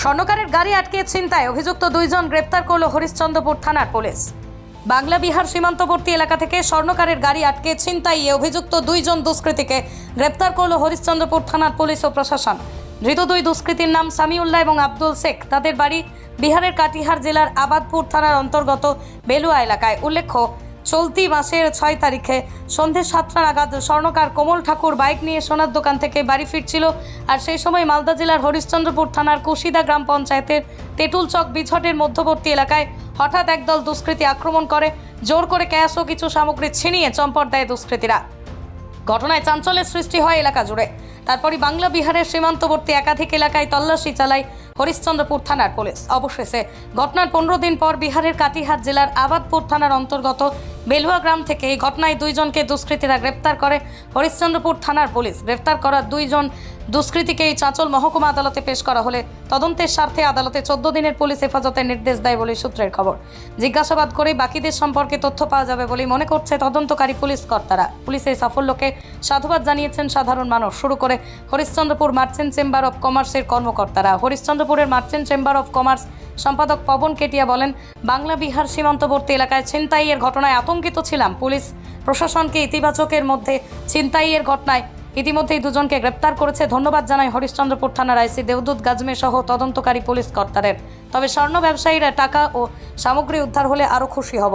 স্বর্ণকারের গাড়ি আটকে ছিনতায় অভিযুক্ত দুইজন গ্রেপ্তার করল হরিশ্চন্দ্রপুর থানার পুলিশ। বাংলা, বিহার সীমান্তবর্তী এলাকা থেকে স্বর্ণকারের গাড়ি আটকে ছিনতাইয়ে অভিযুক্ত দুইজন দুষ্কৃতীকে গ্রেপ্তার করল হরিশ্চন্দ্রপুর থানার পুলিশ ও প্রশাসন। ধৃত দুই দুষ্কৃতীর নাম সামিউল্লাহ এবং আব্দুল শেখ। তাদের বাড়ি বিহারের কাটিহার জেলার আবাদপুর থানার অন্তর্গত বেলুয়া এলাকায়। উল্লেখ্য চলতি মাসের ছয় তারিখে সন্ধে সাতটা নাগাদ স্বর্ণকার কোমল ঠাকুর বাইক নিয়ে সোনার দোকান থেকে বাড়ি ফিরছিল। আর সেই সময় মালদা জেলার হরিশ্চন্দ্রপুর থানার কুশিদা গ্রাম পঞ্চায়েতের তেঁতুল চক বিছটের মধ্যবর্তী এলাকায় হঠাৎ একদল দুষ্কৃতী আক্রমণ করে, জোর করে ক্যাশ ও কিছু সামগ্রী ছিনিয়ে চম্পট দেয় দুষ্কৃতীরা। ঘটনায় চাঞ্চল্যের সৃষ্টি হয় এলাকা জুড়ে। তারপরই বাংলা বিহারের সীমান্তবর্তী একাধিক এলাকায় তল্লাশি চালায় হরিশ্চন্দ্রপুর থানার পুলিশ। অবশেষে ঘটনার পনেরো দিন পর বিহারের কাটিহার জেলার আবাদপুর থানার অন্তর্গত বেলুয়া গ্রাম থেকে এই ঘটনায় দুইজনকে দুষ্কৃতীরা গ্রেপ্তার করে। হরিশ্চন্দ্রপুর থানার পুলিশ গ্রেপ্তার করা দুইজন দুষ্কৃতীকে এই চাঁচল মহকুমা আদালতে পেশ করা হলে তদন্তের স্বার্থে আদালতে চোদ্দ দিনের পুলিশ হেফাজতের নির্দেশ দেয় বলে সূত্রের খবর। জিজ্ঞাসাবাদ করে বাকিদের সম্পর্কে তথ্য পাওয়া যাবে বলে মনে করছে তদন্তকারী পুলিশ কর্তারা। পুলিশের সাফল্যকে সাধুবাদ জানিয়েছেন সাধারণ মানুষ। শুরু করে হরিশ্চন্দ্রপুর মার্চেন্ট চেম্বার অব কমার্সের কর্মকর্তারা। হরিশ্চন্দ্রপুরের মার্চেন্ট চেম্বার অব কমার্স সম্পাদক পবন কেটিয়া বলেন, বাংলা বিহার সীমান্তবর্তী এলাকায় ছিনতাইয়ের ঘটনায় আতঙ্কিত ছিলাম। পুলিশ প্রশাসনকে ইতিবাচকের মধ্যে ছিনতাইয়ের ঘটনায় ইতিমধ্যেই দুজনকে গ্রেপ্তার করেছে। ধন্যবাদ জানাই হরিশ্চন্দ্রপুর থানার আইসি দেবদূত গাজমে সহ তদন্তকারী পুলিশ কর্তাদের। তবে স্বর্ণ ব্যবসায়ীরা টাকা ও সামগ্রী উদ্ধার হলে আরও খুশি হব।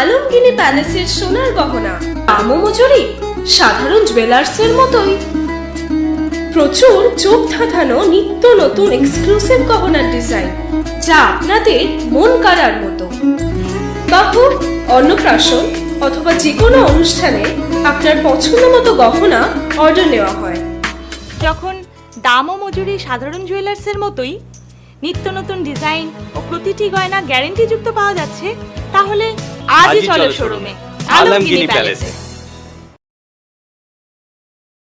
আলমগিনি প্যালেসের সোনার গহনা দামও মজুরি, সাধারণ জুয়েলার্সের মতোই। প্রচুর চোখ ধাঁধানো নিত্য নতুন এক্সক্লুসিভ গহনার ডিজাইন যা আপনাদের মন কাড়ার মতো। বাহু, অন্নপ্রাশন অথবা যে কোনো অনুষ্ঠানে আপনার পছন্দ মতো গহনা অর্ডার নেওয়া হয়। যখন দাম ও মজুরি সাধারণ জুয়েলার্সের মতোই নিত্য নতুন ডিজাইন ও প্রতিটি গয়না গ্যারেন্টি যুক্ত পাওয়া যাচ্ছে, তাহলে আজই চলো শোরুমে। আলমগিরি প্যালেসে।